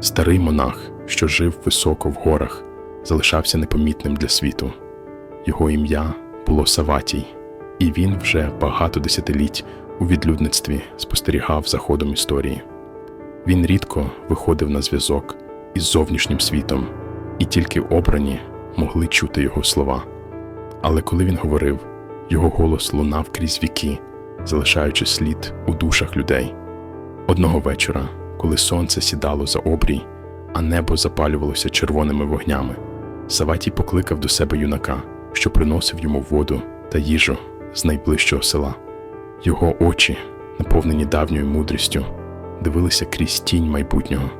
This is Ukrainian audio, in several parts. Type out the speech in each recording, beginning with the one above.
Старий монах, що жив високо в горах, залишався непомітним для світу. Його ім'я було Саватій, і він вже багато десятиліть у відлюдництві спостерігав за ходом історії. Він рідко виходив на зв'язок із зовнішнім світом, і тільки обрані могли чути його слова. Але коли він говорив, його голос лунав крізь віки, залишаючи слід у душах людей. Одного вечора, коли сонце сідало за обрій, а небо запалювалося червоними вогнями, Саватій покликав до себе юнака, що приносив йому воду та їжу з найближчого села. Його очі, наповнені давньою мудрістю, дивилися крізь тінь майбутнього.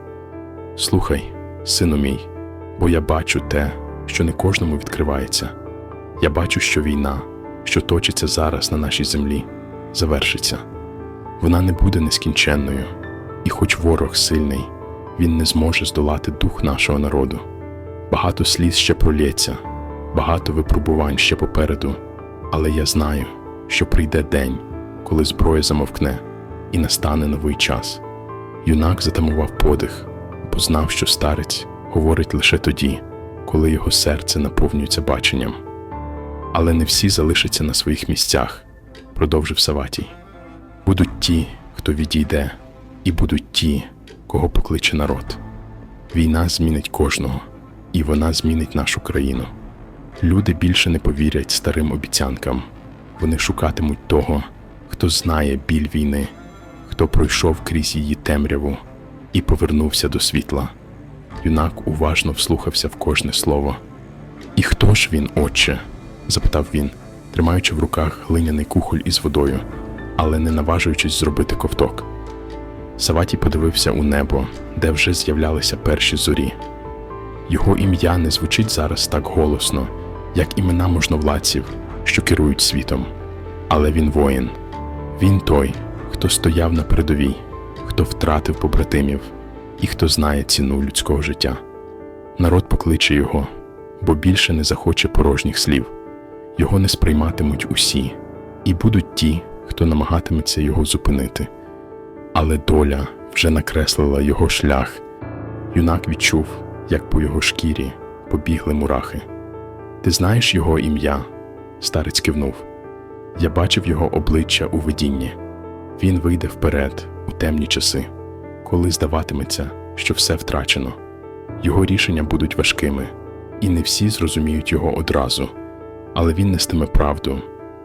Слухай, сину мій, бо я бачу те, що не кожному відкривається. Я бачу, що війна, що точиться зараз на нашій землі, завершиться. Вона не буде нескінченною, і хоч ворог сильний, він не зможе здолати дух нашого народу. Багато сліз ще пролється, багато випробувань ще попереду, але я знаю, що прийде день, коли зброя замовкне, і настане новий час. Юнак затамував подих, бо знав, що старець говорить лише тоді, коли його серце наповнюється баченням. Але не всі залишаться на своїх місцях, продовжив Саватій. Будуть ті, хто відійде, і будуть ті, кого покличе народ. Війна змінить кожного, і вона змінить нашу країну. Люди більше не повірять старим обіцянкам. Вони шукатимуть того, хто знає біль війни, хто пройшов крізь її темряву і повернувся до світла. Юнак уважно вслухався в кожне слово. І хто ж він, отче? запитав він, тримаючи в руках глиняний кухоль із водою, але не наважуючись зробити ковток. Саватій подивився у небо, де вже з'являлися перші зорі. Його ім'я не звучить зараз так голосно, як імена можновладців, що керують світом. Але він воїн. Він той, хто стояв на передовій, хто втратив побратимів і хто знає ціну людського життя. Народ покличе його, бо більше не захоче порожніх слів. Його не сприйматимуть усі, і будуть ті, хто намагатиметься його зупинити. Але доля вже накреслила його шлях. Юнак відчув, як по його шкірі побігли мурахи. Ти знаєш його ім'я? Старець кивнув. Я бачив його обличчя у видінні. Він вийде вперед у темні часи, коли здаватиметься, що все втрачено. Його рішення будуть важкими, і не всі зрозуміють його одразу. Але він нестиме правду,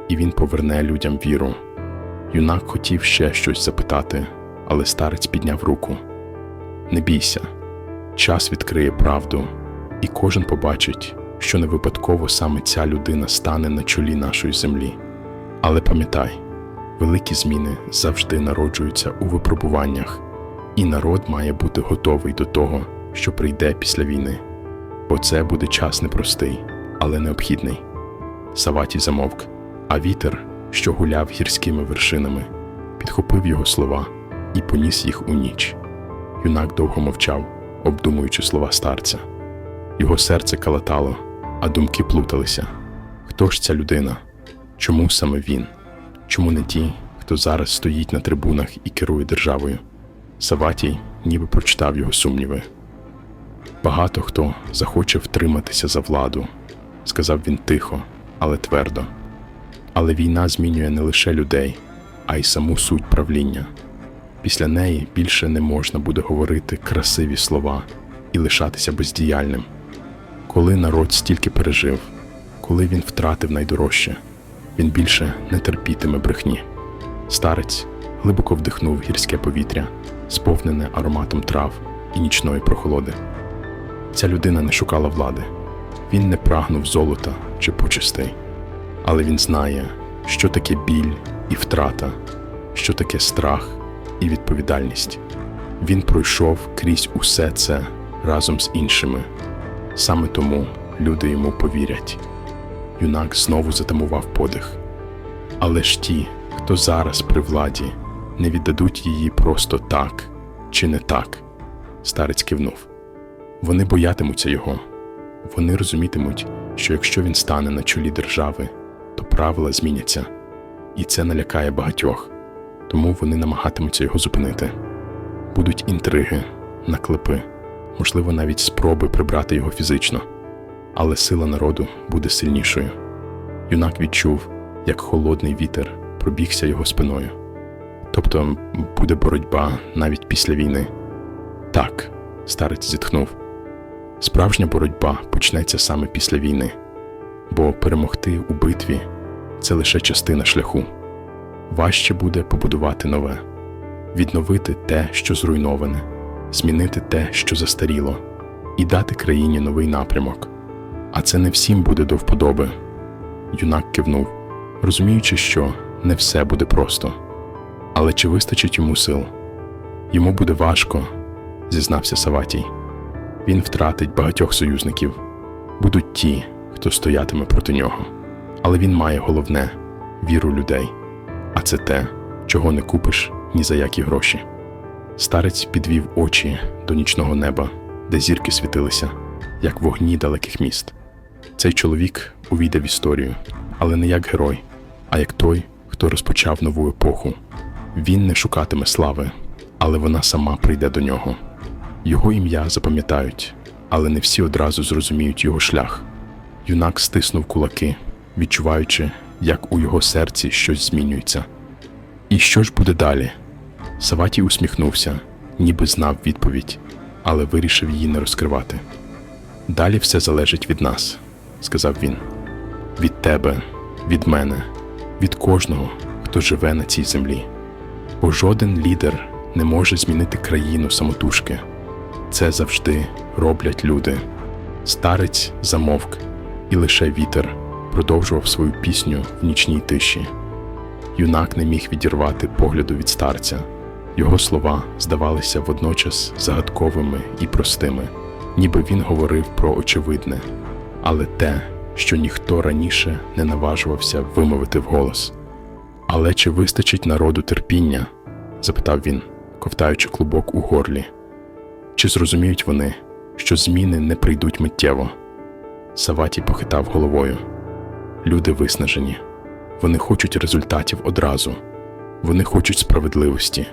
і він поверне людям віру. Юнак хотів ще щось запитати, але старець підняв руку. Не бійся, час відкриє правду, і кожен побачить, що не випадково саме ця людина стане на чолі нашої землі. Але пам'ятай, великі зміни завжди народжуються у випробуваннях, і народ має бути готовий до того, що прийде після війни, бо це буде час непростий, але необхідний. Саваті замовк, а вітер, що гуляв гірськими вершинами, підхопив його слова і поніс їх у ніч. Юнак довго мовчав, обдумуючи слова старця. Його серце калатало, а думки плуталися. Хто ж ця людина? Чому саме він? Чому не ті, хто зараз стоїть на трибунах і керує державою? Саватій ніби прочитав його сумніви. Багато хто захоче втриматися за владу, сказав він тихо, але твердо. Але війна змінює не лише людей, а й саму суть правління. Після неї більше не можна буде говорити красиві слова і лишатися бездіяльним. Коли народ стільки пережив, коли він втратив найдорожче, він більше не терпітиме брехні. Старець глибоко вдихнув гірське повітря, сповнене ароматом трав і нічної прохолоди. Ця людина не шукала влади, він не прагнув золота чи почестей, але він знає, що таке біль і втрата, що таке страх і відповідальність. Він пройшов крізь усе це разом з іншими. Саме тому люди йому повірять. Юнак знову затамував подих. Але ж ті, хто зараз при владі, не віддадуть її просто так чи не так. Старець кивнув. Вони боятимуться його. Вони розумітимуть, що якщо він стане на чолі держави, то правила зміняться, і це налякає багатьох, тому вони намагатимуться його зупинити. Будуть інтриги, наклепи, можливо, навіть спроби прибрати його фізично, але сила народу буде сильнішою. Юнак відчув, як холодний вітер пробігся його спиною. Тобто буде боротьба навіть після війни. Так, старець зітхнув. Справжня боротьба почнеться саме після війни, бо перемогти у битві це лише частина шляху. Важче буде побудувати нове, відновити те, що зруйноване, змінити те, що застаріло, і дати країні новий напрямок. А це не всім буде до вподоби. Юнак кивнув, розуміючи, що не все буде просто. Але чи вистачить йому сил? Йому буде важко, зізнався Саватій. Він втратить багатьох союзників. Будуть ті, хто стоятиме проти нього. Але він має головне віру людей. А це те, чого не купиш ні за які гроші. Старець підвів очі до нічного неба, де зірки світилися, як вогні далеких міст. Цей чоловік увійде в історію, але не як герой, а як той, хто розпочав нову епоху. Він не шукатиме слави, але вона сама прийде до нього. Його ім'я запам'ятають, але не всі одразу зрозуміють його шлях. Юнак стиснув кулаки, відчуваючи, як у його серці щось змінюється. І що ж буде далі? Саватій усміхнувся, ніби знав відповідь, але вирішив її не розкривати. Далі все залежить від нас, сказав він. Від тебе, від мене, від кожного, хто живе на цій землі. Бо жоден лідер не може змінити країну самотужки. Це завжди роблять люди. Старець замовк, і лише вітер продовжував свою пісню в нічній тиші. Юнак не міг відірвати погляду від старця. Його слова здавалися водночас загадковими і простими, ніби він говорив про очевидне, але те, що ніхто раніше не наважувався вимовити вголос. Але чи вистачить народу терпіння? запитав він, ковтаючи клубок у горлі. Чи зрозуміють вони, що зміни не прийдуть миттєво? Саваті похитав головою. Люди виснажені. Вони хочуть результатів одразу. Вони хочуть справедливості,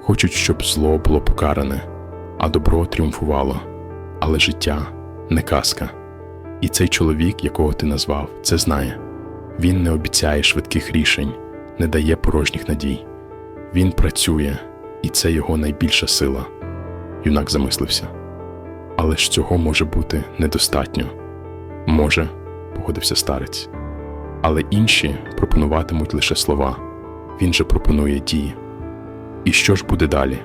хочуть, щоб зло було покаране, а добро тріумфувало. Але життя не казка. І цей чоловік, якого ти назвав, це знає. Він не обіцяє швидких рішень, не дає порожніх надій. Він працює, і це його найбільша сила. Юнак замислився. Але ж цього може бути недостатньо. Може, погодився старець. Але інші пропонуватимуть лише слова. Він же пропонує дії. І що ж буде далі?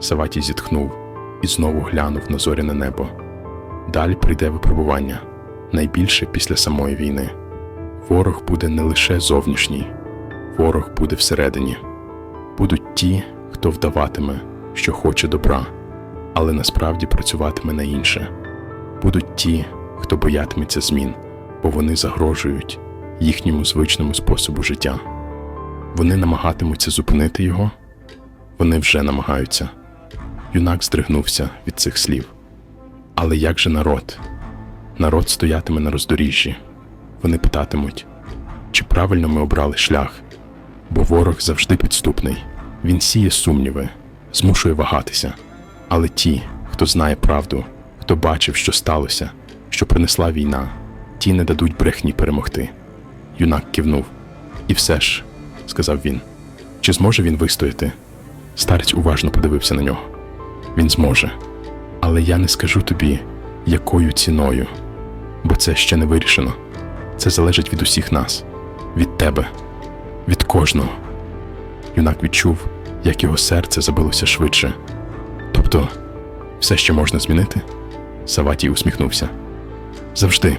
Саватій зітхнув і знову глянув на зоряне небо. Далі прийде випробування, найбільше після самої війни. Ворог буде не лише зовнішній, ворог буде всередині. Будуть ті, хто вдаватиме, що хоче добра, але насправді працюватиме на інше. Будуть ті, хто боятиметься змін, бо вони загрожують їхньому звичному способу життя. Вони намагатимуться зупинити його, вони вже намагаються. Юнак здригнувся від цих слів. Але як же народ? Народ стоятиме на роздоріжжі. Вони питатимуть, чи правильно ми обрали шлях, бо ворог завжди підступний. Він сіє сумніви, змушує вагатися. Але ті, хто знає правду, хто бачив, що сталося, що принесла війна, ті не дадуть брехні перемогти. Юнак кивнув. І все ж, сказав він, чи зможе він вистояти? Старець уважно подивився на нього. Він зможе. Але я не скажу тобі, якою ціною, бо це ще не вирішено. Це залежить від усіх нас, від тебе, від кожного. Юнак відчув, як його серце забилося швидше. Тобто, все ще можна змінити? Саватій усміхнувся. Завжди.